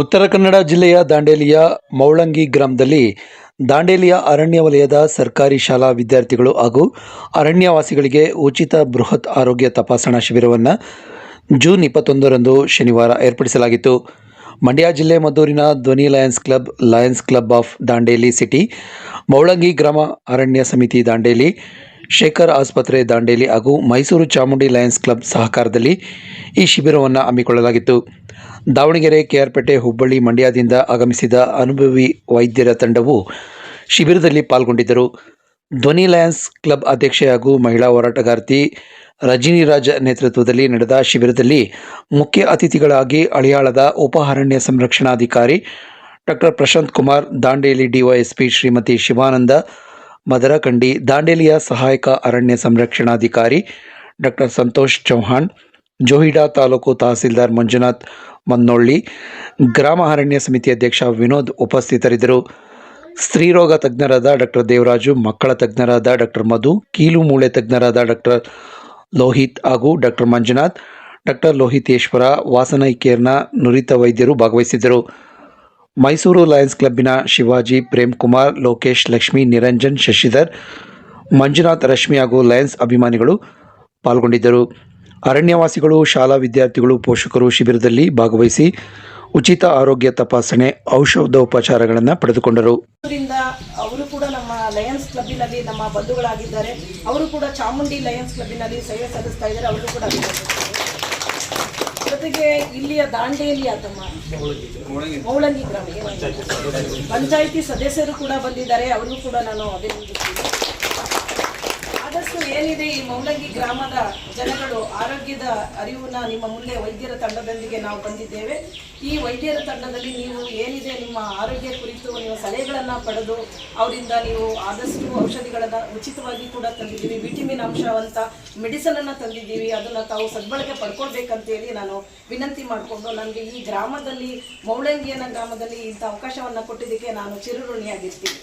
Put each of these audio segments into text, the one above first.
ಉತ್ತರ ಕನ್ನಡ ಜಿಲ್ಲೆಯ ದಾಂಡೇಲಿಯ ಮೌಳಂಗಿ ಗ್ರಾಮದಲ್ಲಿ ದಾಂಡೇಲಿಯ ಅರಣ್ಯ ವಲಯದ ಸರ್ಕಾರಿ ಶಾಲಾ ವಿದ್ಯಾರ್ಥಿಗಳು ಹಾಗೂ ಅರಣ್ಯವಾಸಿಗಳಿಗೆ ಉಚಿತ ಬೃಹತ್ ಆರೋಗ್ಯ ತಪಾಸಣಾ ಶಿಬಿರವನ್ನು ಜೂನ್ ಇಪ್ಪತ್ತೊಂದರಂದು ಶನಿವಾರ ಏರ್ಪಡಿಸಲಾಗಿತ್ತು. ಮಂಡ್ಯ ಜಿಲ್ಲೆ ಮದ್ದೂರಿನ ಧ್ವನಿ Lions Club Lions Club of Dandeli city, Moulangi ಗ್ರಾಮ ಅರಣ್ಯ ಸಮಿತಿ ದಾಂಡೇಲಿ, ಶೇಖರ್ ಆಸ್ಪತ್ರೆ ದಾಂಡೇಲಿ ಹಾಗೂ ಮೈಸೂರು ಚಾಮುಂಡಿ ಲಯನ್ಸ್ ಕ್ಲಬ್ ಸಹಕಾರದಲ್ಲಿ ಈ ಶಿಬಿರವನ್ನು ಹಮ್ಮಿಕೊಳ್ಳಲಾಗಿತ್ತು. ದಾವಣಗೆರೆ ಕೆಆರ್ಪೇಟೆ ಹುಬ್ಬಳ್ಳಿ ಮಂಡ್ಯದಿಂದ ಆಗಮಿಸಿದ ಅನುಭವಿ ವೈದ್ಯರ ತಂಡವು ಶಿಬಿರದಲ್ಲಿ ಪಾಲ್ಗೊಂಡಿದ್ದರು. ಧ್ವನಿ ಲಯನ್ಸ್ ಕ್ಲಬ್ ಅಧ್ಯಕ್ಷೆ ಹಾಗೂ ಮಹಿಳಾ ಹೋರಾಟಗಾರ್ತಿ ರಜಿನಿ ರಾಜ ನೇತೃತ್ವದಲ್ಲಿ ನಡೆದ ಶಿಬಿರದಲ್ಲಿ ಮುಖ್ಯ ಅತಿಥಿಗಳಾಗಿ ಅಳಿಯಾಳದ ಉಪ ಅರಣ್ಯ ಸಂರಕ್ಷಣಾಧಿಕಾರಿ ಡಾಕ್ಟರ್ ಪ್ರಶಾಂತ್ ಕುಮಾರ್, ದಾಂಡೇಲಿ ಡಿವೈಎಸ್ಪಿ ಶ್ರೀಮತಿ ಶಿವಾನಂದ ಮದರಕಂಡಿ ದಾಂಡೇಲಿಯ ಸಹಾಯಕ ಅರಣ್ಯ ಸಂರಕ್ಷಣಾಧಿಕಾರಿ ಡಾಕ್ಟರ್ ಸಂತೋಷ್ ಚೌಹಾಣ್ ಜೋಹಿಡಾ ತಾಲೂಕು ತಹಸೀಲ್ದಾರ್ ಮಂಜುನಾಥ್ ಮನ್ನೊಳ್ಳಿ, ಗ್ರಾಮ ಅರಣ್ಯ ಸಮಿತಿ ಅಧ್ಯಕ್ಷ ವಿನೋದ್ ಉಪಸ್ಥಿತರಿದ್ದರು. ಸ್ತ್ರೀರೋಗ ತಜ್ಞರಾದ ಡಾಕ್ಟರ್ ದೇವರಾಜು, ಮಕ್ಕಳ ತಜ್ಞರಾದ ಡಾಕ್ಟರ್ ಮಧು, ಕೀಲು ಮೂಳೆ ತಜ್ಞರಾದ ಡಾಕ್ಟರ್ ಲೋಹಿತ್ ಹಾಗೂ ಡಾಕ್ಟರ್ ಮಂಜುನಾಥ್ ಡಾಕ್ಟರ್ ಲೋಹಿತೇಶ್ವರ ವಾಸನೈಕೇರ್ನ ನುರಿತ ವೈದ್ಯರು ಭಾಗವಹಿಸಿದ್ದರು. ಮೈಸೂರು ಲಯನ್ಸ್ ಕ್ಲಬ್ಬಿನ ಶಿವಾಜಿ ಪ್ರೇಮ್ ಕುಮಾರ್ ಲೋಕೇಶ್, ಲಕ್ಷ್ಮಿ, ನಿರಂಜನ್, ಶಶಿಧರ್, ಮಂಜುನಾಥ್, ರಶ್ಮಿ ಹಾಗೂ ಲಯನ್ಸ್ ಅಭಿಮಾನಿಗಳು ಪಾಲ್ಗೊಂಡಿದ್ದರು. ಅರಣ್ಯವಾಸಿಗಳು, ಶಾಲಾ ವಿದ್ಯಾರ್ಥಿಗಳು, ಪೋಷಕರು ಶಿಬಿರದಲ್ಲಿ ಭಾಗವಹಿಸಿ ಉಚಿತ ಆರೋಗ್ಯ ತಪಾಸಣೆ, ಔಷಧೋಪಚಾರಗಳನ್ನು ಪಡೆದುಕೊಂಡರು. ರಿಂದ ಅವರು ಕೂಡ ನಮ್ಮ ಲಯನ್ಸ್ ಕ್ಲಬ್ಬಿನಲ್ಲಿ ನಮ್ಮ ಬಂಧುಗಳಾಗಿದ್ದಾರೆ. ಅವರು ಕೂಡ ಚಾಮುಂಡಿ ಲಯನ್ಸ್ ಕ್ಲಬ್ಬಿನಲ್ಲಿ ಸೇವೆ ಸಲ್ಲಿಸ್ತಾ ಇದ್ದಾರೆ. ಅವರು ಕೂಡ. ಜೊತೆಗೆ ಇಲ್ಲಿಯ ದಾಂಡೇಲಿ ತಮ್ಮ ಮೌಳಂಗಿ ಗ್ರಾಮ ಪಂಚಾಯಿತಿ ಸದಸ್ಯರು ಕೂಡ ಬಂದಿದ್ದಾರೆ. ಅವರಿಗೂ ಕೂಡ ನಾನು ಅಭಿನಂದಿಸ್ತೀನಿ. ಆದಷ್ಟು ಏನಿದೆ ಈ ಮೌಲಂಗಿ ಗ್ರಾಮದ ಜನಗಳು ಆರೋಗ್ಯದ ಅರಿವನ್ನ ನಿಮ್ಮ ಮುಂದೆ ವೈದ್ಯರ ತಂಡದೊಂದಿಗೆ ನಾವು ಬಂದಿದ್ದೇವೆ. ಈ ವೈದ್ಯರ ತಂಡದಲ್ಲಿ ನೀವು ಏನಿದೆ ನಿಮ್ಮ ಆರೋಗ್ಯ ಕುರಿತು ನೀವು ಸಲಹೆಗಳನ್ನ ಪಡೆದು ಅವರಿಂದ ನೀವು ಆದಷ್ಟು ಔಷಧಿಗಳನ್ನ ಉಚಿತವಾಗಿ ಕೂಡ ತಂದಿದ್ದೀವಿ. ವಿಟಮಿನ್ ಅಂಶವಂತ ಮೆಡಿಸನ್ ಅನ್ನ ತಂದಿದ್ದೀವಿ. ಅದನ್ನ ತಾವು ಸದ್ಬಳಕೆ ಪಡ್ಕೊಳ್ಬೇಕಂತೇಳಿ ನಾನು ವಿನಂತಿ ಮಾಡಿಕೊಂಡು ನನಗೆ ಈ ಗ್ರಾಮದಲ್ಲಿ ಮೌಳಂಗಿಯನ ಗ್ರಾಮದಲ್ಲಿ ಇಂಥ ಅವಕಾಶವನ್ನ ಕೊಟ್ಟಿದ್ದಕ್ಕೆ ನಾನು ಚಿರಋಣಿಯಾಗಿರ್ತೀನಿ.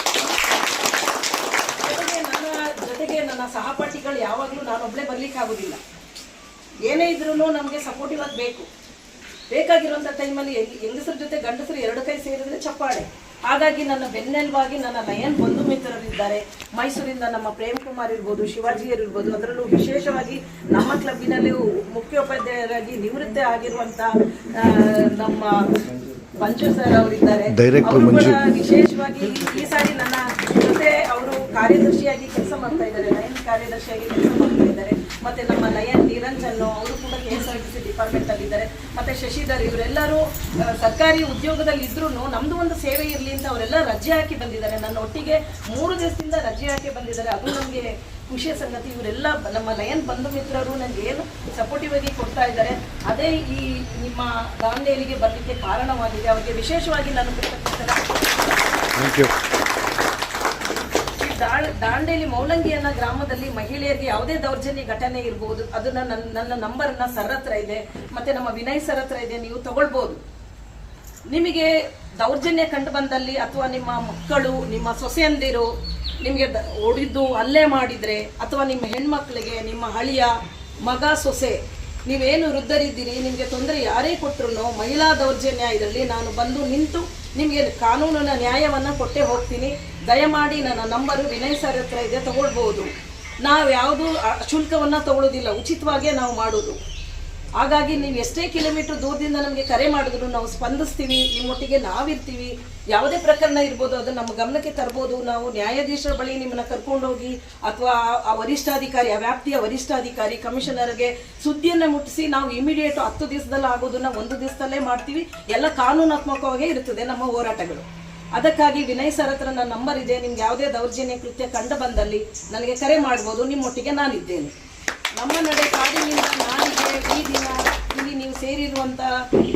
ಜೊತೆಗೆ ನನ್ನ ಸಹಪಾಠಿಗಳು ಯಾವಾಗಲೂ ನಾನೊಬ್ಬಳೇ ಬರ್ಲಿಕ್ಕೆ ಆಗೋದಿಲ್ಲ ಏನೇ ಇದ್ರೂ ನಮಗೆ ಸಪೋರ್ಟಿವ್ ಆಗಿ ಬೇಕು. ಬೇಕಾಗಿರುವಂಥ ಟೈಮಲ್ಲಿ ಹೆಂಗಸರ ಜೊತೆ ಗಂಡಸರು ಎರಡು ಕೈ ಸೇರಿದ್ರೆ ಚಪ್ಪಾಳೆ. ಹಾಗಾಗಿ ನನ್ನ ಬೆನ್ನೆಲುಬಾಗಿ ನನ್ನ ನಯನ್ ಬಂಧು ಮಿತ್ರರಿದ್ದಾರೆ ಮೈಸೂರಿಂದ ನಮ್ಮ ಪ್ರೇಮ್ ಕುಮಾರ್ ಇರ್ಬೋದು ಶಿವಾಜಿಯರು ಇರ್ಬೋದು ಅದರಲ್ಲೂ ವಿಶೇಷವಾಗಿ ನಮ್ಮ ಕ್ಲಬ್ಬಿನಲ್ಲಿ ಮುಖ್ಯೋಪಾಧ್ಯಾಯರಾಗಿ ನಿವೃತ್ತಿ ಆಗಿರುವಂತ ನಮ್ಮ ಪಂಚು ಸರ್ ಅವರಿದ್ದಾರೆ. ವಿಶೇಷವಾಗಿ ಈ ಸಾರಿ ನನ್ನ ಜೊತೆ ಅವರು ಕಾರ್ಯದರ್ಶಿಯಾಗಿ ಕೆಲಸ ಮಾಡ್ತಾ ಇದ್ದಾರೆ ಲಯನ್ ಕಾರ್ಯದರ್ಶಿಯಾಗಿ ಕೆಲಸ ಮಾಡ್ತಾ ಇದ್ದಾರೆ. ಮತ್ತೆ ನಮ್ಮ ಲಯನ್ ನಿರಂಜನ್ ಅವರು ಕೂಡ K S R T C department ಅಲ್ಲಿ ಇದ್ದಾರೆ. ಮತ್ತೆ ಶಶಿಧರ್ ಇವರೆಲ್ಲರೂ ಸರ್ಕಾರಿ ಉದ್ಯೋಗದಲ್ಲಿ ಇದ್ರೂ ನಮ್ದು ಒಂದು ಸೇವೆ ಇರಲಿ ಅಂತ ಅವರೆಲ್ಲ ರಜೆ ಹಾಕಿ ಬಂದಿದ್ದಾರೆ. ನನ್ನ ಒಟ್ಟಿಗೆ ಮೂರು ದಿವಸದಿಂದ ರಜೆ ಹಾಕಿ ಬಂದಿದ್ದಾರೆ. ಅದು ನಮಗೆ ಖುಷಿಯ ಸಂಗತಿ. ಇವರೆಲ್ಲ ನಮ್ಮ ಲಯನ್ ಬಂಧು ಮಿತ್ರರು ನನಗೆ ಏನು ಸಪೋರ್ಟಿವ್ ಆಗಿ ಕೊಡ್ತಾ ಇದ್ದಾರೆ. ಅದೇ ಈ ನಿಮ್ಮ ದಾಂಡೇಲಿಗೆ ಬರಲಿಕ್ಕೆ ಕಾರಣವಾಗಿದೆ. ಅವರಿಗೆ ವಿಶೇಷವಾಗಿ ನಾನು ಕೃತಜ್ಞತೆ. ದಾಂಡೇಲಿ ಮೌಲಂಗಿ ಅನ್ನೋ ಗ್ರಾಮದಲ್ಲಿ ಮಹಿಳೆಯರಿಗೆ ಯಾವುದೇ ದೌರ್ಜನ್ಯ ಘಟನೆ ಇರಬಹುದು ಅದನ್ನ ನನ್ನ ನನ್ನ ನಂಬರ್ನ ಸರ್ ಇದೆ, ಮತ್ತೆ ನಮ್ಮ ವಿನಯ್ ಸರ್ ಹತ್ರ ಇದೆ, ನೀವು ತಗೊಳ್ಬಹುದು ನಿಮಗೆ ದೌರ್ಜನ್ಯ ಕಂಡು ಬಂದಲ್ಲಿ ಅಥವಾ ನಿಮ್ಮ ಮಕ್ಕಳು, ನಿಮ್ಮ ಸೊಸೆಯಂದಿರು ನಿಮಗೆ ಹೊಡಿದ್ದು ಹಲ್ಲೆ ಮಾಡಿದ್ರೆ, ಅಥವಾ ನಿಮ್ಮ ಹೆಣ್ಮಕ್ಳಿಗೆ, ನಿಮ್ಮ ಹಳಿಯ ಮಗ, ಸೊಸೆ, ನೀವೇನು ವೃದ್ಧರಿದ್ದೀರಿ, ನಿಮಗೆ ತೊಂದರೆ ಯಾರೇ ಕೊಟ್ಟರು ಮಹಿಳಾ ದೌರ್ಜನ್ಯ ಇದರಲ್ಲಿ ನಾನು ಬಂದು ನಿಂತು ನಿಮಗೆ ಕಾನೂನಿನ ನ್ಯಾಯವನ್ನು ಕೊಟ್ಟೇ ಹೋಗ್ತೀನಿ. ದಯಮಾಡಿ ನನ್ನ ನಂಬರು ವಿನಯ್ ಸರ್ ಹತ್ರ ಇದೆ ತಗೊಳ್ಬೋದು ನಾವು ಯಾವುದು ಶುಲ್ಕವನ್ನು ತಗೊಳ್ಳೋದಿಲ್ಲ ಉಚಿತವಾಗೇ ನಾವು ಮಾಡೋದು. ಹಾಗಾಗಿ ನೀವು ಎಷ್ಟೇ ಕಿಲೋಮೀಟರ್ ದೂರದಿಂದ ನಮಗೆ ಕರೆ ಮಾಡಿದ್ರು, ನಾವು ಸ್ಪಂದಿಸ್ತೀವಿ ನಿಮ್ಮೊಟ್ಟಿಗೆ ನಾವಿರ್ತೀವಿ. ಯಾವುದೇ ಪ್ರಕರಣ ಇರ್ಬೋದು ಅದು ನಮ್ಮ ಗಮನಕ್ಕೆ ತರ್ಬೋದು. ನಾವು ನ್ಯಾಯಾಧೀಶರ ಬಳಿ ನಿಮ್ಮನ್ನು ಕರ್ಕೊಂಡೋಗಿ, ಅಥವಾ ಆ ವರಿಷ್ಠಾಧಿಕಾರಿ, ಆ ವ್ಯಾಪ್ತಿಯ ವರಿಷ್ಠಾಧಿಕಾರಿ, ಕಮಿಷನರ್ಗೆ ಸುದ್ದಿಯನ್ನು ಮುಟ್ಟಿಸಿ, ನಾವು ಇಮಿಡಿಯೇಟ್ ಹತ್ತು ದಿವಸದಲ್ಲಿ ಆಗೋದನ್ನ ಒಂದು ದಿವಸದಲ್ಲೇ ಮಾಡ್ತೀವಿ. ಎಲ್ಲ ಕಾನೂನಾತ್ಮಕವಾಗೇ ಇರ್ತದೆ ನಮ್ಮ ಹೋರಾಟಗಳು. ಅದಕ್ಕಾಗಿ ವಿನಯ್ ಸರ್ ಹತ್ರ ನನ್ನ ನಂಬರ್ ಇದೆ, ನಿಮ್ಗೆ ಯಾವುದೇ ದೌರ್ಜನ್ಯ ಕೃತ್ಯ ಕಂಡು ಬಂದಲ್ಲಿ ನನಗೆ ಕರೆ ಮಾಡ್ಬೋದು, ನಿಮ್ಮೊಟ್ಟಿಗೆ ನಾನಿದ್ದೇನೆ. ನಮ್ಮ ನಡೆ ಕಾಡಿನಿಂದ ನಾಡಿಗೆ ಈ ದಿನ ಇಲ್ಲಿ ನೀವು ಸೇರಿರುವಂತಹ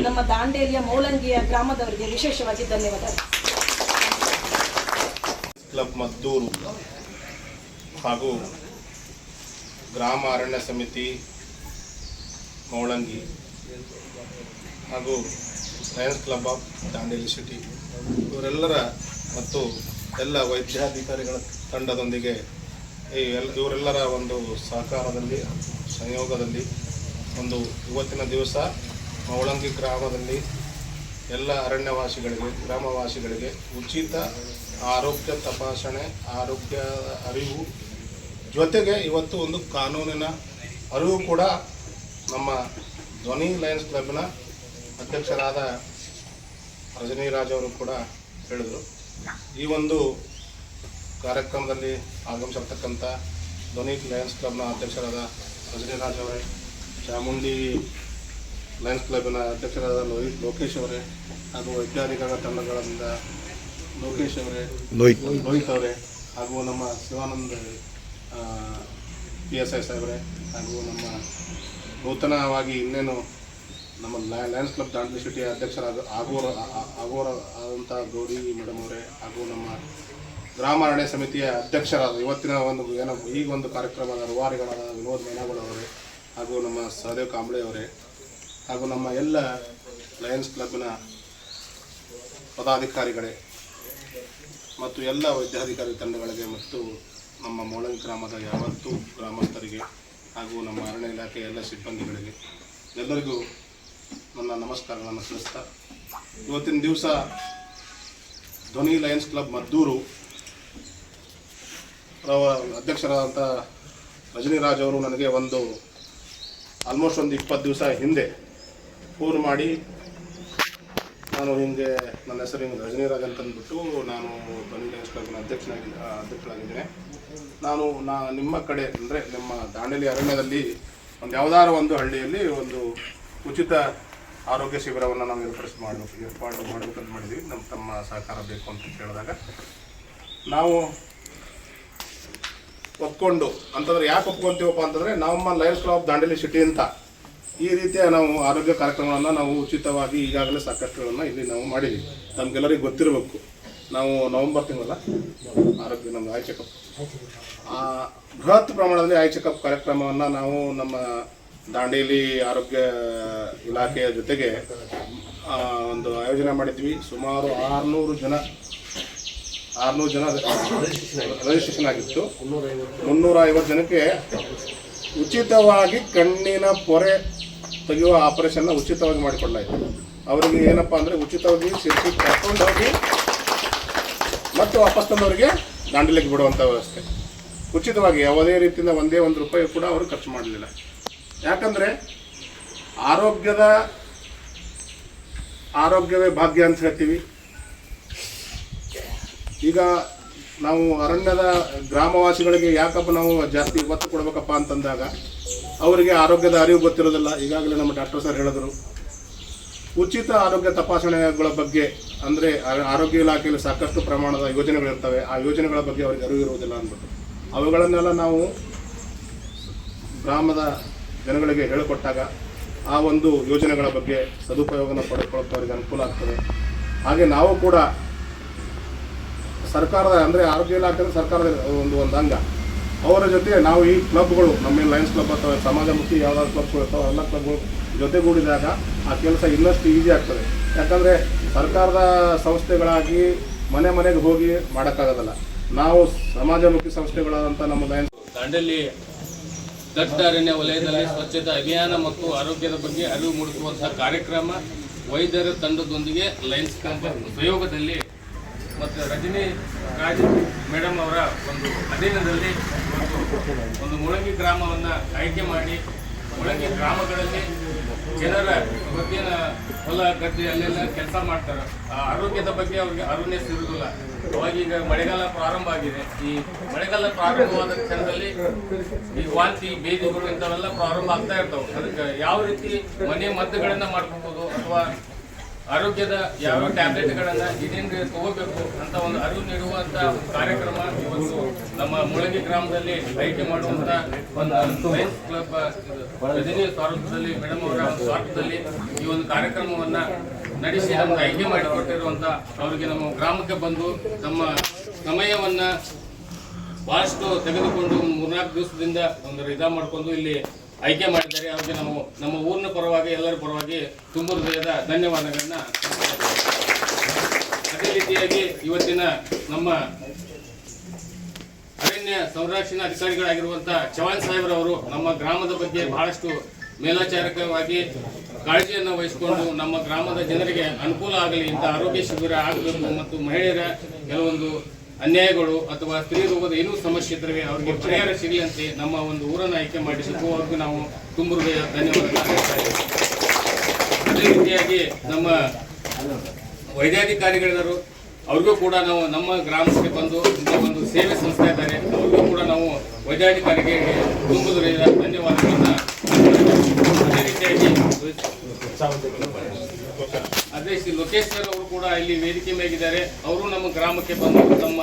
ನಮ್ಮ ದಾಂಡೇಲಿಯ ಮೌಲಂಗಿಯ ಗ್ರಾಮದವರಿಗೆ ವಿಶೇಷವಾಗಿ ಧನ್ಯವಾದ. ಕ್ಲಬ್ ಮದ್ದೂರು ಹಾಗೂ ಗ್ರಾಮ ಅರಣ್ಯ ಸಮಿತಿ ಮೌಳಂಗಿ ಹಾಗೂ Lions Club of Dandeli city. ಇವರೆಲ್ಲರ ಮತ್ತು ಎಲ್ಲ ವೈದ್ಯಾಧಿಕಾರಿಗಳ ತಂಡದೊಂದಿಗೆ ಈ ಎಲ್ಲ ಇವರೆಲ್ಲರ ಒಂದು ಸಹಕಾರದಲ್ಲಿ, ಸಂಯೋಗದಲ್ಲಿ, ಒಂದು ಇವತ್ತಿನ ದಿವಸ ಮೌಳಂಗಿ ಗ್ರಾಮದಲ್ಲಿ ಎಲ್ಲ ಅರಣ್ಯವಾಸಿಗಳಿಗೆ, ಗ್ರಾಮವಾಸಿಗಳಿಗೆ ಉಚಿತ ಆರೋಗ್ಯ ತಪಾಸಣೆ, ಆರೋಗ್ಯ ಅರಿವು ಜೊತೆಗೆ ಇವತ್ತು ಒಂದು ಕಾನೂನಿನ ಅರಿವು ಕೂಡ ನಮ್ಮ ಧ್ವನಿ ಲಯನ್ಸ್ ಕ್ಲಬ್ನ ಅಧ್ಯಕ್ಷರಾದ ರಜನಿ ರಾಜ್ ಅವರು ಕೂಡ ಹೇಳಿದರು. ಈ ಒಂದು ಕಾರ್ಯಕ್ರಮದಲ್ಲಿ ಆಗಮಿಸಿರ್ತಕ್ಕಂಥ ಧ್ವನಿ ಲಯನ್ಸ್ ಕ್ಲಬ್ನ ಅಧ್ಯಕ್ಷರಾದ ರಜನಿ ರಾಜ್ ಅವರೇ ಚಾಮುಂಡಿ ಲಯನ್ಸ್ ಕ್ಲಬ್ನ ಅಧ್ಯಕ್ಷರಾದ ಲೋಹಿತ್ ಲೋಕೇಶ್ ಅವರೇ ಹಾಗೂ ವೈಜ್ಞಾನಿಕರ ತಂಡಗಳಿಂದ ಲೋಕೇಶ್ ಅವರೇ ಲೋಹಿತ್. ಅವರೇ ಹಾಗೂ ನಮ್ಮ ಶಿವಾನಂದ್ ಪಿ ಎಸ್ ಐ ಸಾಹೇಬ್ರೆ ಹಾಗೂ ನಮ್ಮ ನೂತನವಾಗಿ ಇನ್ನೇನು ನಮ್ಮ ಲಯ- ಲಯನ್ಸ್ ಕ್ಲಬ್ ದಾಂಡಲಿ ಸಿಟಿ ಅಧ್ಯಕ್ಷರಾದ ಆಗೋರ ಆಗೋರ ಆದಂಥ ಗೌರಿ ಮೇಡಮ್ ಅವರೇ, ಹಾಗೂ ನಮ್ಮ ಗ್ರಾಮ ಅರಣ್ಯ ಸಮಿತಿಯ ಅಧ್ಯಕ್ಷರಾದ ಇವತ್ತಿನ ಒಂದು ಏನೋ ಈಗ ಒಂದು ಕಾರ್ಯಕ್ರಮದ ರುವಾರಿಗಳಾದ ವಿನೋದ್ ಮೈನಾಗೋಳ ಅವರೇ, ಹಾಗೂ ನಮ್ಮ ಸಹದೇವ್ ಕಾಂಬ್ಳೆ ಅವರೇ, ಹಾಗೂ ನಮ್ಮ ಎಲ್ಲ ಲಯನ್ಸ್ ಕ್ಲಬ್ನ ಪದಾಧಿಕಾರಿಗಳೇ, ಮತ್ತು ಎಲ್ಲ ವೈದ್ಯಾಧಿಕಾರಿ ತಂಡಗಳಿಗೆ, ಮತ್ತು ನಮ್ಮ ಮೋಳಂಗಿ ಗ್ರಾಮದ ಯಾವತ್ತೂ ಗ್ರಾಮಸ್ಥರಿಗೆ, ಹಾಗೂ ನಮ್ಮ ಅರಣ್ಯ ಇಲಾಖೆಯ ಎಲ್ಲ ಸಿಬ್ಬಂದಿಗಳಿಗೆ, ಎಲ್ಲರಿಗೂ ನನ್ನ ನಮಸ್ಕಾರಗಳನ್ನು ಸಲ್ಲಿಸ್ತಾ, ಇವತ್ತಿನ ದಿವಸ ಧ್ವನಿ ಲಯನ್ಸ್ ಕ್ಲಬ್ ಮದ್ದೂರು ಅಧ್ಯಕ್ಷರಾದಂಥ ಅಧ್ಯಕ್ಷರಾದಂಥ ರಜನಿರಾಜ್ ಅವರು ನನಗೆ ಒಂದು ಆಲ್ಮೋಸ್ಟ್ ಒಂದು ಇಪ್ಪತ್ತು ದಿವಸ ಹಿಂದೆ ಫೋನ್ ಮಾಡಿ, ನಾನು ಹಿಂಗೆ ನನ್ನ ಹೆಸರು ಹಿಂಗೆ ರಜನಿರಾಜ್ ಅಂತ ಅಂದ್ಬಿಟ್ಟು ನಾನು ಧ್ವನಿ ಲಯನ್ಸ್ ಕ್ಲಬ್ನ ಅಧ್ಯಕ್ಷನಾಗಿ ಅಧ್ಯಕ್ಷರಾಗಿದ್ದೇನೆ. ನಾನು, ನಾ, ನಿಮ್ಮ ಕಡೆ, ಅಂದರೆ ನಿಮ್ಮ ದಾಂಡೇಲಿ ಅರಣ್ಯದಲ್ಲಿ ಒಂದು ಯಾವುದಾದ್ರು ಒಂದು ಹಳ್ಳಿಯಲ್ಲಿ ಒಂದು ಉಚಿತ ಆರೋಗ್ಯ ಶಿಬಿರವನ್ನು ನಾವು ಏರ್ಪಡಿಸಿ ಮಾಡಬೇಕು ಏರ್ಪಾಡು ಮಾಡಬೇಕಂತ ಮಾಡಿದ್ವಿ. ನಮ್ಮ ತಮ್ಮ ಸಹಕಾರ ಬೇಕು ಅಂತ ಕೇಳಿದಾಗ ನಾವು ಒಪ್ಕೊಂಡು, ಅಂತಂದ್ರೆ ಯಾಕೆ ಒಪ್ಕೊಂತೀವಪ್ಪ ಅಂತಂದ್ರೆ ನಮ್ಮ ಲಯನ್ಸ್ ಕ್ಲಬ್ ದಾಂಡೇಲಿ ಸಿಟಿ ಅಂತ ಈ ರೀತಿಯ ನಾವು ಆರೋಗ್ಯ ಕಾರ್ಯಕ್ರಮಗಳನ್ನು ನಾವು ಉಚಿತವಾಗಿ ಈಗಾಗಲೇ ಸಾಕಷ್ಟುಗಳನ್ನು ಇಲ್ಲಿ ನಾವು ಮಾಡಿದ್ವಿ. ತಮಗೆಲ್ಲರಿಗೂ ಗೊತ್ತಿರಬೇಕು. ನಾವು ನವೆಂಬರ್ ತಿಂಗಳ ಆರೋಗ್ಯ ನಮ್ಮ ಐ ಚೆಕಪ್ ಬೃಹತ್ ಪ್ರಮಾಣದಲ್ಲಿ ಐ ಚೆಕಪ್ ಕಾರ್ಯಕ್ರಮವನ್ನು ನಾವು ನಮ್ಮ ದಾಂಡೇಲಿ ಆರೋಗ್ಯ ಇಲಾಖೆಯ ಜೊತೆಗೆ ಒಂದು ಆಯೋಜನೆ ಮಾಡಿದ್ವಿ. ಸುಮಾರು ಆರುನೂರು ಜನ ಆರುನೂರು ಜನ ರಿಜಿಸ್ಟ್ರೇಷನ್ ಆಗಿತ್ತು. ಮುನ್ನೂರ ಐವತ್ತು ಜನಕ್ಕೆ ಉಚಿತವಾಗಿ ಕಣ್ಣಿನ ಪೊರೆ ತೆಗೆಯುವ ಆಪರೇಷನ್ನ ಉಚಿತವಾಗಿ ಮಾಡಿಕೊಡಲಾಯಿತು. ಅವರಿಗೆ ಏನಪ್ಪ ಅಂದರೆ ಉಚಿತವಾಗಿ ಸಿರ್ಸಿ ಕರ್ಕೊಂಡು ಹೋಗಿ ಮತ್ತು ವಾಪಸ್ ತಂದವರಿಗೆ ದಾಂಡಲಿಗೆ ಬಿಡುವಂಥ ವ್ಯವಸ್ಥೆ. ಉಚಿತವಾಗಿ ಯಾವುದೇ ರೀತಿಯಿಂದ ಒಂದೇ ಒಂದು ರೂಪಾಯಿ ಕೂಡ ಅವರು ಖರ್ಚು ಮಾಡಲಿಲ್ಲ. ಯಾಕಂದರೆ ಆರೋಗ್ಯದ ಆರೋಗ್ಯವೇ ಭಾಗ್ಯ ಅಂತ ಹೇಳ್ತೀವಿ. ಈಗ ನಾವು ಅರಣ್ಯದ ಗ್ರಾಮವಾಸಿಗಳಿಗೆ ಯಾಕಪ್ಪ ನಾವು ಜಾಸ್ತಿ ಒತ್ತು ಕೊಡಬೇಕಪ್ಪ ಅಂತಂದಾಗ ಅವರಿಗೆ ಆರೋಗ್ಯದ ಅರಿವು ಗೊತ್ತಿರೋದಿಲ್ಲ. ಈಗಾಗಲೇ ನಮ್ಮ ಡಾಕ್ಟರ್ ಸರ್ ಹೇಳಿದ್ರು. ಉಚಿತ ಆರೋಗ್ಯ ತಪಾಸಣೆಗಳ ಬಗ್ಗೆ ಅಂದರೆ ಆರೋಗ್ಯ ಇಲಾಖೆಯಲ್ಲಿ ಸಾಕಷ್ಟು ಪ್ರಮಾಣದ ಯೋಜನೆಗಳಿರ್ತವೆ ಆ ಯೋಜನೆಗಳ ಬಗ್ಗೆ ಅವರಿಗೆ ಅರಿವು ಇರುವುದಿಲ್ಲ ಅಂದ್ಬಿಟ್ಟು. ಅವುಗಳನ್ನೆಲ್ಲ ನಾವು ಗ್ರಾಮದ ಜನಗಳಿಗೆ ಹೇಳಿಕೊಟ್ಟಾಗ ಆ ಒಂದು ಯೋಜನೆಗಳ ಬಗ್ಗೆ ಸದುಪಯೋಗನ ಪಡೆದುಕೊಳ್ಳೋಕೆ ಅನುಕೂಲ ಆಗ್ತದೆ. ಹಾಗೆ ನಾವು ಕೂಡ ಸರ್ಕಾರದ ಅಂದರೆ ಆರೋಗ್ಯ ಇಲಾಖೆ ಸರ್ಕಾರದ ಒಂದು ಒಂದು ಅಂಗ. ಅವರ ಜೊತೆ ನಾವು ಈ ಕ್ಲಬ್ಗಳು, ನಮ್ಮ ಲಯನ್ಸ್ ಕ್ಲಬ್ ಅಥವಾ ಸಮಾಜಮುಖಿ ಯಾವ್ದಾದ್ರು ಕ್ಲಬ್ಗಳು ಇರ್ತಾವೆ ಎಲ್ಲ ಕ್ಲಬ್ಗಳು ಜೊತೆಗೂಡಿದಾಗ ಆ ಕೆಲಸ ಇನ್ನಷ್ಟು ಈಸಿ ಆಗ್ತದೆ. ಯಾಕಂದರೆ ಸರ್ಕಾರದ ಸಂಸ್ಥೆಗಳಾಗಿ ಮನೆ ಮನೆಗೆ ಹೋಗಿ ಮಾಡೋಕ್ಕಾಗೋದಲ್ಲ ನಾವು ಸಮಾಜಮುಖಿ ಸಂಸ್ಥೆಗಳಾದಂಥ ನಮ್ಮ ಲಯನ್ಸ್ ದಾಂಡೇಲಿ ದಟ್ಟ ಅರಣ್ಯ ವಲಯದಲ್ಲಿ ಸ್ವಚ್ಛತಾ ಅಭಿಯಾನ ಮತ್ತು ಆರೋಗ್ಯದ ಬಗ್ಗೆ ಅರಿವು ಮೂಡಿಸುವಂತಹ ಕಾರ್ಯಕ್ರಮ ವೈದ್ಯರ ತಂಡದೊಂದಿಗೆ ಲೈನ್ಸ್ ಕ್ಲಬ್ ಉಪಯೋಗದಲ್ಲಿ ಮತ್ತು ರಜನಿ ರಾಜ್ ಮೇಡಮ್ ಅವರ ಒಂದು ಅಧೀನದಲ್ಲಿ ಒಂದು ಮುಳಂಗಿ ಗ್ರಾಮವನ್ನು ಆಯ್ಕೆ ಮಾಡಿ ಮುಳಂಗಿ ಗ್ರಾಮಗಳಲ್ಲಿ ಜನರ ಇವತ್ತಿನ ಹೊಲ, ಗದ್ದೆ ಅಲ್ಲೆಲ್ಲ ಕೆಲಸ ಮಾಡ್ತಾರೆ. ಆ ಆರೋಗ್ಯದ ಬಗ್ಗೆ ಅವ್ರಿಗೆ ಅರುಣ್ಯ ಇರುವುದಿಲ್ಲ. ಅವಾಗೀಗ ಮಳೆಗಾಲ ಪ್ರಾರಂಭ ಆಗಿದೆ. ಈ ಮಳೆಗಾಲ ಪ್ರಾರಂಭವಾದ ಕ್ಷಣದಲ್ಲಿ ಈ ವಾಂತಿ, ಬೇದಿಗಳು ಇಂಥವೆಲ್ಲ ಪ್ರಾರಂಭ ಆಗ್ತಾ ಇರ್ತಾವೆ. ಅದಕ್ಕೆ ಯಾವ ರೀತಿ ಮನೆ ಮದ್ದುಗಳನ್ನ ಮಾಡ್ಕೋಬಹುದು ಅಥವಾ ಆರೋಗ್ಯದ ಯಾವ ಟ್ಯಾಬ್ಲೆಟ್ಗಳನ್ನ ಇದೇನು ತಗೋಬೇಕು ಅಂತ ಒಂದು ಅರಿವು ನೀಡುವಂತ ಕಾರ್ಯಕ್ರಮ ಇವತ್ತು ನಮ್ಮ ಮುಳಗಿ ಗ್ರಾಮದಲ್ಲಿ ಆಯ್ಕೆ ಮಾಡುವಂತ ಒಂದು ಲಯನ್ಸ್ ಕ್ಲಬ್ ರಜನಿ ಸ್ವಾಗತದಲ್ಲಿ ಮೇಡಮ್ ಅವರ ಸ್ವಾರ್ಥದಲ್ಲಿ ಈ ಒಂದು ಕಾರ್ಯಕ್ರಮವನ್ನ ನಡೆಸಿ ನಮ್ಗೆ ಆಯ್ಕೆ ಮಾಡಿಕೊಟ್ಟಿರುವಂತ ಅವರಿಗೆ ನಮ್ಮ ಗ್ರಾಮಕ್ಕೆ ಬಂದು ತಮ್ಮ ಸಮಯವನ್ನ ಬಹಳಷ್ಟು ತೆಗೆದುಕೊಂಡು ಮೂರ್ನಾಲ್ಕು ದಿವಸದಿಂದ ಒಂದು ರಿದಾ ಮಾಡಿಕೊಂಡು ಇಲ್ಲಿ ಆಯ್ಕೆ ಮಾಡಿದ್ದಾರೆ. ಅವರಿಗೆ ನಾವು ನಮ್ಮ ಊರಿನ ಪರವಾಗಿ, ಎಲ್ಲರ ಪರವಾಗಿ ತುಂಬ ಹೃದಯದ ಧನ್ಯವಾದಗಳನ್ನ ಅದೇ ರೀತಿಯಾಗಿ ಇವತ್ತಿನ ನಮ್ಮ ಅರಣ್ಯ ಸಂರಕ್ಷಣಾ ಅಧಿಕಾರಿಗಳಾಗಿರುವಂತಹ ಚವಾನ್ ಸಾಹೇಬ್ರವರು ನಮ್ಮ ಗ್ರಾಮದ ಬಗ್ಗೆ ಬಹಳಷ್ಟು ಮೇಲಾಚಾರಕವಾಗಿ ಕಾಳಜಿಯನ್ನು ವಹಿಸಿಕೊಂಡು ನಮ್ಮ ಗ್ರಾಮದ ಜನರಿಗೆ ಅನುಕೂಲ ಆಗಲಿ ಇಂಥ ಆರೋಗ್ಯ ಶಿಬಿರ ಆಗಬೇಕು ಮತ್ತು ಮಹಿಳೆಯರ ಕೆಲವೊಂದು ಅನ್ಯಾಯಗಳು ಅಥವಾ ಸ್ತ್ರೀ ರೋಗದ ಏನೂ ಸಮಸ್ಯೆ ಇದ್ದರೆ ಅವ್ರಿಗೆ ಪರಿಹಾರ ಸಿಗಲಿ ನಮ್ಮ ಒಂದು ಊರನ್ನು ಆಯ್ಕೆ ಮಾಡಿದ್ದಕ್ಕೂ ಅವ್ರಿಗೂ ನಾವು ತುಂಬ ಹೃದಯ ಧನ್ಯವಾದ ಅದೇ ರೀತಿಯಾಗಿ ನಮ್ಮ ವೈದ್ಯಾಧಿಕಾರಿಗಳಿದರು ಅವ್ರಿಗೂ ಕೂಡ ನಾವು ನಮ್ಮ ಗ್ರಾಮಕ್ಕೆ ಬಂದು ಒಂದು ಸೇವೆ ಸಂಸ್ಥೆ ಇದ್ದಾರೆ. ಅವ್ರಿಗೂ ಕೂಡ ನಾವು ವೈದ್ಯಾಧಿಕಾರಿಗೆ ಹೃದಯದ ಧನ್ಯವಾದಗಳನ್ನು ಅದೇ ರೀತಿಯಾಗಿ ಅದೇ ಶ್ರೀ ಲೋಕೇಶ್ವರ್ ಅವರು ಕೂಡ ಇಲ್ಲಿ ವೇದಿಕೆ ಮೇಗಿದ್ದಾರೆ ಅವರು ನಮ್ಮ ಗ್ರಾಮಕ್ಕೆ ಬಂದು ತಮ್ಮ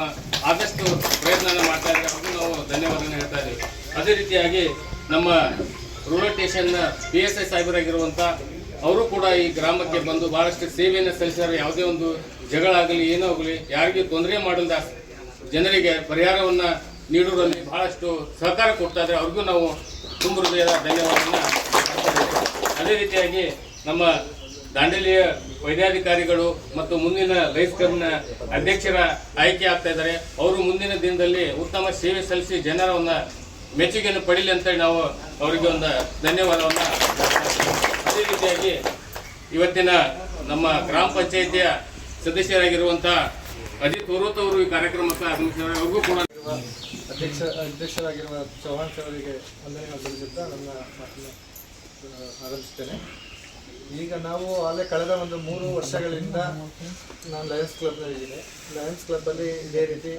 ಆದಷ್ಟು ಪ್ರಯತ್ನ ಮಾಡ್ತಾ ಇದ್ದಾರೆ. ಅವ್ರಿಗೂ ನಾವು ಧನ್ಯವಾದ ಹೇಳ್ತಾ ಇದ್ದೀವಿ. ಅದೇ ರೀತಿಯಾಗಿ ನಮ್ಮ ರೂರಲ್ ಸ್ಟೇಷನ್ನ ಪಿ ಎಸ್ ಐ ಸಾಹೇಬರಾಗಿರುವಂಥ ಅವರು ಕೂಡ ಈ ಗ್ರಾಮಕ್ಕೆ ಬಂದು ಬಹಳಷ್ಟು ಸೇವೆಯನ್ನು ಸಲ್ಲಿಸಿದ್ದಾರೆ. ಯಾವುದೇ ಒಂದು ಜಗಳ ಆಗಲಿ, ಏನೋ ಆಗಲಿ, ಯಾರಿಗೂ ತೊಂದರೆ ಮಾಡಲ್ಲ ಜನರಿಗೆ ಪರಿಹಾರವನ್ನು ನೀಡುವುದರಲ್ಲಿ ಬಹಳಷ್ಟು ಸಹಕಾರ ಕೊಡ್ತಾ ಇದ್ದಾರೆ. ಅವ್ರಿಗೂ ನಾವು ತುಂಬ ಹೃದಯದ ಧನ್ಯವಾದವನ್ನು ಅದೇ ರೀತಿಯಾಗಿ ನಮ್ಮ ದಾಂಡೇಲಿಯ ವೈದ್ಯಾಧಿಕಾರಿಗಳು ಮತ್ತು ಮುಂದಿನ ಲೈಫ್ ಅಧ್ಯಕ್ಷರ ಆಯ್ಕೆ ಆಗ್ತಾ ಇದ್ದಾರೆ. ಅವರು ಮುಂದಿನ ದಿನದಲ್ಲಿ ಉತ್ತಮ ಸೇವೆ ಸಲ್ಲಿಸಿ ಜನರ ಒಂದು ಮೆಚ್ಚುಗೆಯನ್ನು ಪಡೀಲಿ ಅಂತೇಳಿ ನಾವು ಅವರಿಗೆ ಒಂದು ಧನ್ಯವಾದವನ್ನು ಅದೇ ರೀತಿಯಾಗಿ ಇವತ್ತಿನ ನಮ್ಮ ಗ್ರಾಮ ಪಂಚಾಯಿತಿಯ ಸದಸ್ಯರಾಗಿರುವಂಥ ಅಜಿತ್ ಉರುತ್ ಅವರು ಈ ಕಾರ್ಯಕ್ರಮಕ್ಕೆ ಆಗಮಿಸಿದ್ದಾರೆ. ಅವ್ರಿಗೂ ಕೂಡ ಅಧ್ಯಕ್ಷ ಅಧ್ಯಕ್ಷರಾಗಿರುವ ಚೌಹಾಣ್ ಅವರಿಗೆ ವಂದನೆಗಳು ಸಲ್ಲಿಸುತ್ತಾ ನನ್ನ ಮಾತನ್ನು ಆ, ಆರಂಭಿಸ್ತೇನೆ ಈಗ ನಾವು ಅಲ್ಲೇ ಕಳೆದ ಒಂದು ಮೂರು ವರ್ಷಗಳಿಂದ ನಾನು ಲಯನ್ಸ್ ಕ್ಲಬ್ನಲ್ಲಿ ಇದ್ದೀನಿ. ಲಯನ್ಸ್ ಕ್ಲಬ್ಬಲ್ಲಿ ಇದೇ ರೀತಿ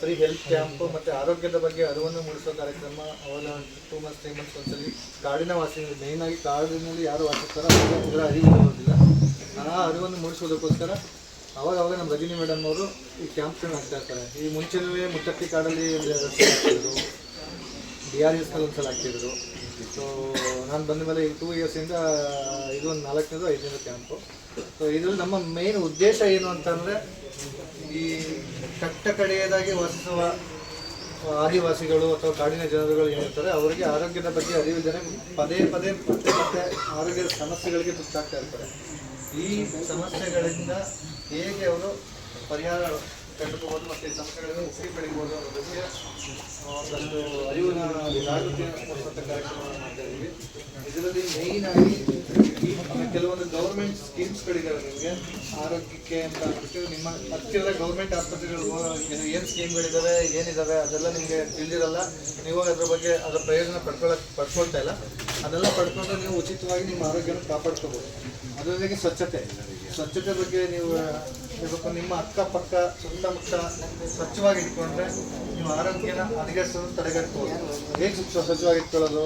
ಫ್ರೀ ಹೆಲ್ತ್ ಕ್ಯಾಂಪ್ ಮತ್ತು ಆರೋಗ್ಯದ ಬಗ್ಗೆ ಅರಿವನ್ನು ಮೂಡಿಸೋ ಕಾರ್ಯಕ್ರಮ, ಅವಾಗ ಟೂ ಮಂತ್ಸ್ ತ್ರೀ ಮಂತ್ಸ್ ಒಂದ್ಸಲಿ ಕಾಡಿನ ವಾಸಿ ಮೇಯ್ನಾಗಿ ಕಾಡಿನಲ್ಲಿ ಯಾರು ವಾಸಿಸ್ತಾರೋ ಅವರ ಅರಿವು ಇರೋದಿಲ್ಲ ಆ ಅರಿವನ್ನು ಮೂಡಿಸೋದಕ್ಕೋಸ್ಕರ ಅವಾಗ ಅವಾಗ ನಮ್ಮ ರಜನಿ ಮೇಡಮ್ ಅವರು ಈ ಕ್ಯಾಂಪ್ಗಳನ್ನ ಹಾಕ್ತಾ ಇರ್ತಾರೆ. ಈ ಮುಂಚೆನೂ ಮುಚ್ಚಕ್ಕಿ ಕಾಡಲ್ಲಿ ಹಾಕ್ತಿದ್ರು ಡಿ ಆರ್ ಎಸ್ನಲ್ಲಿ ಒಂದು ಸಲ ಹಾಕ್ತಿದ್ರು ಸೊ ನಾನು ಬಂದ ಮೇಲೆ ಈ ಟೂ ಇಯರ್ಸಿಂದ ಇದು ಒಂದು ನಾಲ್ಕನೇದು, ಐದನೇದು ಕ್ಯಾಂಪು ಸೊ ಇದರಲ್ಲಿ ನಮ್ಮ ಮೇನ್ ಉದ್ದೇಶ ಏನು ಅಂತಂದರೆ ಈ ಕಟ್ಟ ಕಡೆಯದಾಗಿ ವಾಸಿಸುವ ಆದಿವಾಸಿಗಳು ಅಥವಾ ಕಾಡಿನ ಜನರುಗಳು ಏನಿರ್ತಾರೆ, ಅವರಿಗೆ ಆರೋಗ್ಯದ ಬಗ್ಗೆ ಅರಿವು ಜನ ಪದೇ ಪದೇ ಮತ್ತೆ ಮತ್ತೆ ಆರೋಗ್ಯದ ಸಮಸ್ಯೆಗಳಿಗೆ ತುತ್ತಾಗ್ತಾ ಇರ್ತಾರೆ. ಈ ಸಮಸ್ಯೆಗಳಿಂದ ಹೇಗೆ ಅವರು ಪರಿಹಾರ ಕಂಡುಕೋಬೋದು ಮತ್ತು ಈ ಸಮಸ್ಯೆಗಳನ್ನು ಮುಕ್ತಿ ಪಡಿಬೋದು ಅನ್ನೋ ಬಗ್ಗೆ ಒಂದಷ್ಟು ಅರಿವಿನ ಜಾಗೃತಿಯನ್ನು ಮೂಡಿಸುವಂಥ ಕಾರ್ಯಕ್ರಮವನ್ನು ಮಾಡ್ತಾ ಇದ್ದೀವಿ ಇದರಲ್ಲಿ ಮೇಯ್ನಾಗಿ ಕೆಲವೊಂದು ಗೌರ್ಮೆಂಟ್ ಸ್ಕೀಮ್ಸ್ಗಳಿದ್ದಾವೆ ನಿಮಗೆ. ಆರೋಗ್ಯಕ್ಕೆ ಅಂತ ಅಂದ್ಬಿಟ್ಟು ನಿಮ್ಮ ಹತ್ತಿರ ಗೌರ್ಮೆಂಟ್ ಆಸ್ಪತ್ರೆಗಳು ಏನು ಸ್ಕೀಮ್ಗಳಿದಾವೆ ಏನಿದಾವೆ, ಅದೆಲ್ಲ ನಿಮಗೆ ತಿಳಿದಿರಲ್ಲ. ನೀವು ಅದ್ರ ಬಗ್ಗೆ ಅದರ ಪ್ರಯೋಜನ ಪಡ್ಕೊಳಕ್ ಪಡ್ಕೊಳ್ತಾ ಇಲ್ಲ. ಅದೆಲ್ಲ ಪಡ್ಕೊಂಡು ನೀವು ಉಚಿತವಾಗಿ ನಿಮ್ಮ ಆರೋಗ್ಯನ ಕಾಪಾಡ್ಕೋಬೋದು. ಅದ್ರ ಜೊತೆಗೆ ಸ್ವಚ್ಛತೆ. ಸ್ವಚ್ಛತೆ ಬಗ್ಗೆ ನೀವು ಹೇಳ್ಬೇಕು ನಿಮ್ಮ ಅಕ್ಕಪಕ್ಕ ಸುತ್ತಮುತ್ತ ಸ್ವಚ್ಛವಾಗಿ ಇಟ್ಕೊಂಡ್ರೆ ನೀವು ಆರೋಗ್ಯನ ಹದಗೆಡಿಸೋದು ತಡೆಗಟ್ಟಬಹುದು ಹೇಗೆ ಸ್ವಚ್ಛವಾಗಿ ಇಟ್ಕೊಳ್ಳೋದು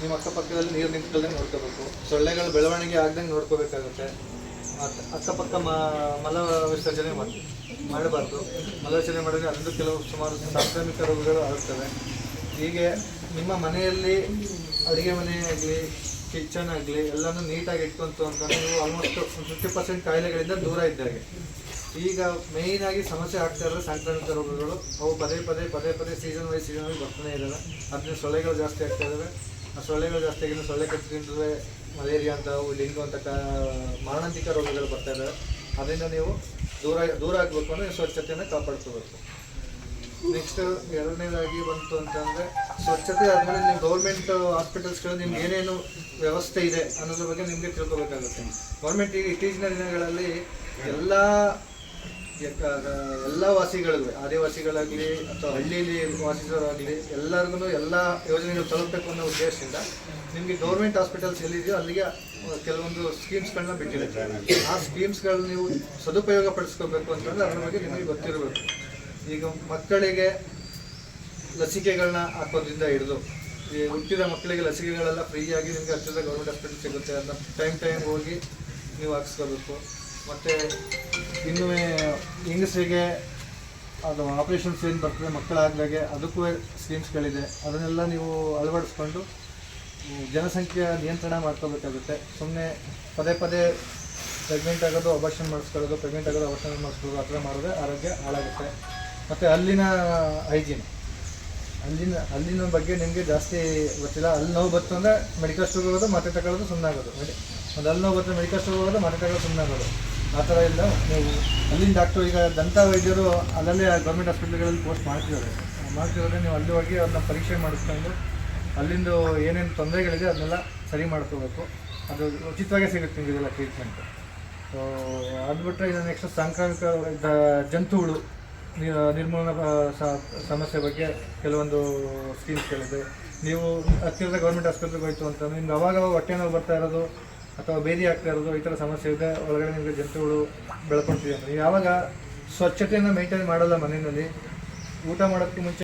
ನಿಮ್ಮ ಅಕ್ಕಪಕ್ಕದಲ್ಲಿ ನೀರು ನಿಂತ್ಕೊಳ್ಳದಂಗೆ ನೋಡ್ಕೋಬೇಕು. ಸೊಳ್ಳೆಗಳು ಬೆಳವಣಿಗೆ ಆಗ್ದಂಗೆ ನೋಡ್ಕೋಬೇಕಾಗುತ್ತೆ. ಅಕ್ಕ- ಅಕ್ಕಪಕ್ಕ ಮಲ ವಿಸರ್ಜನೆ ಮಾಡಿ, ಮಾಡಬಾರ್ದು. ಮಲ ವಿಸರ್ಜನೆ ಮಾಡಿದ್ರೆ ಅದರಿಂದ ಕೆಲವು ಸುಮಾರು ಸಾಂಕ್ರಾಮಿಕ ರೋಗಗಳು ಆಗುತ್ತವೆ. ಹೀಗೆ ನಿಮ್ಮ ಮನೆಯಲ್ಲಿ ಅಡುಗೆ ಮನೆ ಆಗಲಿ, ಕಿಚನ್ ಆಗಲಿ, ಎಲ್ಲನೂ ನೀಟಾಗಿ ಇಟ್ಕೊಂತು ಅಂತಂದ್ರೆ ನೀವು ಆಲ್ಮೋಸ್ಟ್ ಫಿಫ್ಟಿ ಪರ್ಸೆಂಟ್ ಕಾಯಿಲೆಗಳಿಂದ ದೂರ ಇದ್ದಾಗೆ ಈಗ ಮೇಯ್ನ್ ಆಗಿ ಸಮಸ್ಯೆ ಆಗ್ತಾ ಇರೋದು ಸಾಂಕ್ರಾಮಿಕ ರೋಗಗಳು. ಅವು ಪದೇ ಪದೇ ಪದೇ ಪದೇ ಸೀಸನ್ ವೈಸ್ ಸೀಸನ್ ವೈಸ್ ಬರ್ತಾನೆ ಇದ್ದಾವೆ. ಅದನ್ನ ಸೊಳ್ಳೆಗಳು ಜಾಸ್ತಿ ಆಗ್ತಾ ಇದ್ದಾವೆ. ಸೊಳ್ಳೆಗಳು ಜಾಸ್ತಿ ಆಗಿದ್ದು ಸೊಳ್ಳೆ ಕಚ್ಚಿದ್ರೆ ಮಲೇರಿಯಾ ಅಂತ ಅವು ಡೆಂಗು ಅಂತ ಮಾರಣಾಂತಿಕ ರೋಗಗಳು ಬರ್ತಾ ಇದ್ದಾವೆ ಅದರಿಂದ ನೀವು ದೂರ ದೂರ ಆಗಬೇಕು ಅಂದರೆ ಸ್ವಚ್ಛತೆಯನ್ನು ಕಾಪಾಡ್ಕೋಬೇಕು. ನೆಕ್ಸ್ಟ್ ಎರಡನೇದಾಗಿ ಬಂತು ಅಂತಂದರೆ ಸ್ವಚ್ಛತೆ ಆದಮೇಲೆ ನೀವು ಗೌರ್ಮೆಂಟ್ ಹಾಸ್ಪಿಟಲ್ಸ್ಗಳು ನಿಮ್ಗೆ ಏನೇನು ವ್ಯವಸ್ಥೆ ಇದೆ ಅನ್ನೋದ್ರ ಬಗ್ಗೆ ನಿಮಗೆ ತಿಳ್ಕೊಬೇಕಾಗುತ್ತೆ. ಗೌರ್ಮೆಂಟ್ ಈಗ ಇತ್ತೀಚಿನ ದಿನಗಳಲ್ಲಿ ಎಲ್ಲ ಎಲ್ಲ ವಾಸಿಗಳಿಗೂ ಆದಿವಾಸಿಗಳಾಗಲಿ ಅಥವಾ ಹಳ್ಳಿಯಲ್ಲಿ ವಾಸಿಸೋರಾಗಲಿ ಎಲ್ಲರಿಗೂ ಎಲ್ಲ ಯೋಜನೆಗಳು ತಲುಪಬೇಕು ಅನ್ನೋ ಉದ್ದೇಶದಿಂದ ನಿಮಗೆ ಗೌರ್ಮೆಂಟ್ ಹಾಸ್ಪಿಟಲ್ಸ್ ಎಲ್ಲಿದೆಯೋ ಅಲ್ಲಿಗೆ ಕೆಲವೊಂದು ಸ್ಕೀಮ್ಸ್ಗಳನ್ನ ಬಿಟ್ಟಿರುತ್ತೆ ಆ ಸ್ಕೀಮ್ಸ್ಗಳನ್ನ ನೀವು ಸದುಪಯೋಗ ಪಡಿಸ್ಕೋಬೇಕು ಅಂತಂದರೆ ಅದರ ಬಗ್ಗೆ ನಿಮಗೆ ಗೊತ್ತಿರಬೇಕು. ಈಗ ಮಕ್ಕಳಿಗೆ ಲಸಿಕೆಗಳನ್ನ ಹಾಕೋದ್ರಿಂದ ಹಿಡಿದು, ಈ ಹುಟ್ಟಿದ ಮಕ್ಕಳಿಗೆ ಲಸಿಕೆಗಳೆಲ್ಲ ಫ್ರೀಯಾಗಿ ನಿಮಗೆ ಹತ್ತಿರದ ಗೌರ್ಮೆಂಟ್ ಹಾಸ್ಪಿಟಲ್ ಸಿಗುತ್ತೆ ಅದನ್ನ ಟೈಮ್ ಟೈಮ್ ಹೋಗಿ ನೀವು ಹಾಕ್ಸ್ಕೋಬೇಕು. ಮತ್ತು ಇನ್ನೂ ಹೆಂಗಸರಿಗೆ ಅದು ಆಪ್ರೇಷನ್ಸ್ ಏನು ಬರ್ತದೆ ಮಕ್ಕಳಾಗ್ದಾಗೆ ಅದಕ್ಕೂ ಸ್ಕೀಮ್ಸ್ಗಳಿದೆ ಅದನ್ನೆಲ್ಲ ನೀವು ಅಳವಡಿಸ್ಕೊಂಡು ಜನಸಂಖ್ಯೆ ನಿಯಂತ್ರಣ ಮಾಡ್ಕೋಬೇಕಾಗುತ್ತೆ. ಸುಮ್ಮನೆ ಪದೇ ಪದೇ ಪ್ರೆಗ್ನೆಂಟ್ ಆಗೋದು ಅಬಾರ್ಷನ್ ಮಾಡಿಸ್ಕೊಳ್ಳೋದು ಪ್ರೆಗ್ನೆಂಟ್ ಆಗೋದು ಅಬಾರ್ಷನ್ ಮಾಡಿಸ್ಕೊಳ್ಳೋದು ಆ ಥರ ಮಾಡಿದ್ರೆ ಆರೋಗ್ಯ ಹಾಳಾಗುತ್ತೆ. ಮತ್ತು ಅಲ್ಲಿನ ಹೈಜೀನ್ ಅಲ್ಲಿನ ಅಲ್ಲಿನ ಬಗ್ಗೆ ನಿಮಗೆ ಜಾಸ್ತಿ ಗೊತ್ತಿಲ್ಲ. ಅಲ್ಲಿ ನೋವು ಬತ್ತು ಅಂದರೆ ಮೆಡಿಕಲ್ ಸ್ಟೋರ್ ಹೋಗೋದು ಮತ್ತೆ ತಗೊಳ್ಳೋದು ಸುಮ್ಮನಾಗೋದು ಮೆಡಿ ಒಂದು ಅಲ್ಲಿ ನೋವು ಬರ್ತದೆ ಮೆಡಿಕಲ್ ಸ್ಟೋರ್ ಹೋಗೋದು ಮತ್ತೆ ತಗೊಳ್ಳೋದು ಸುಮ್ಮನಾಗೋದು ಆ ಥರ ಇಲ್ಲ. ನೀವು ಅಲ್ಲಿನ ಡಾಕ್ಟ್ರು ಈಗ ದಂತ ವೈದ್ಯರು ಅಲ್ಲಲ್ಲೇ ಗೌರ್ಮೆಂಟ್ ಹಾಸ್ಪಿಟ್ಲ್ಗಳಲ್ಲಿ ಪೋಸ್ಟ್ ಮಾಡ್ತಿದ್ದಾರೆ. ಮಾಡ್ತಿರೋದ್ರೆ ನೀವು ಅಲ್ಲಿ ಹೋಗಿ ಅದನ್ನ ಪರೀಕ್ಷೆ ಮಾಡಿಸ್ಕೊಂಡು ಅಲ್ಲಿಂದು ಏನೇನು ತೊಂದರೆಗಳಿದೆ ಅದನ್ನೆಲ್ಲ ಸರಿ ಮಾಡ್ಕೋಬೇಕು. ಅದು ಉಚಿತವಾಗೇ ಸಿಗುತ್ತೆ ಇದೆಲ್ಲ ಟ್ರೀಟ್ಮೆಂಟ್ ಸೊ ಅದು ಬಿಟ್ಟರೆ ಇನ್ನು ನೆಕ್ಸ್ಟ್ ಸಾಂಕ್ರಾಮಿಕ ಜಂತುಗಳು ನಿರ್ಮೂಲನಾ ಸಮಸ್ಯೆ ಬಗ್ಗೆ ಕೆಲವೊಂದು ಸ್ಕೀಮ್ಸ್ಗಳಿದೆ ನೀವು ಹತ್ತಿರದ ಗೌರ್ಮೆಂಟ್ ಆಸ್ಪತ್ರೆಗೆ ಹೋಯ್ತು ಅಂತ ನಿಮ್ಗೆ ಅವಾಗ ಹೊಟ್ಟೆ ನೋವು ಬರ್ತಾ ಇರೋದು ಅಥವಾ ಬೇದಿ ಆಗ್ತಾ ಇರೋದು ಈ ಥರ ಸಮಸ್ಯೆ ಇದೆ, ಒಳಗಡೆ ನಿಮಗೆ ಜಂತುಗಳು ಬೆಳ್ಕೊಳ್ತಿದೆ ಯಾವಾಗ ಸ್ವಚ್ಛತೆಯನ್ನು ಮೇಂಟೈನ್ ಮಾಡಲ್ಲ ಮನೆಯಲ್ಲಿ, ಊಟ ಮಾಡೋಕ್ಕೂ ಮುಂಚೆ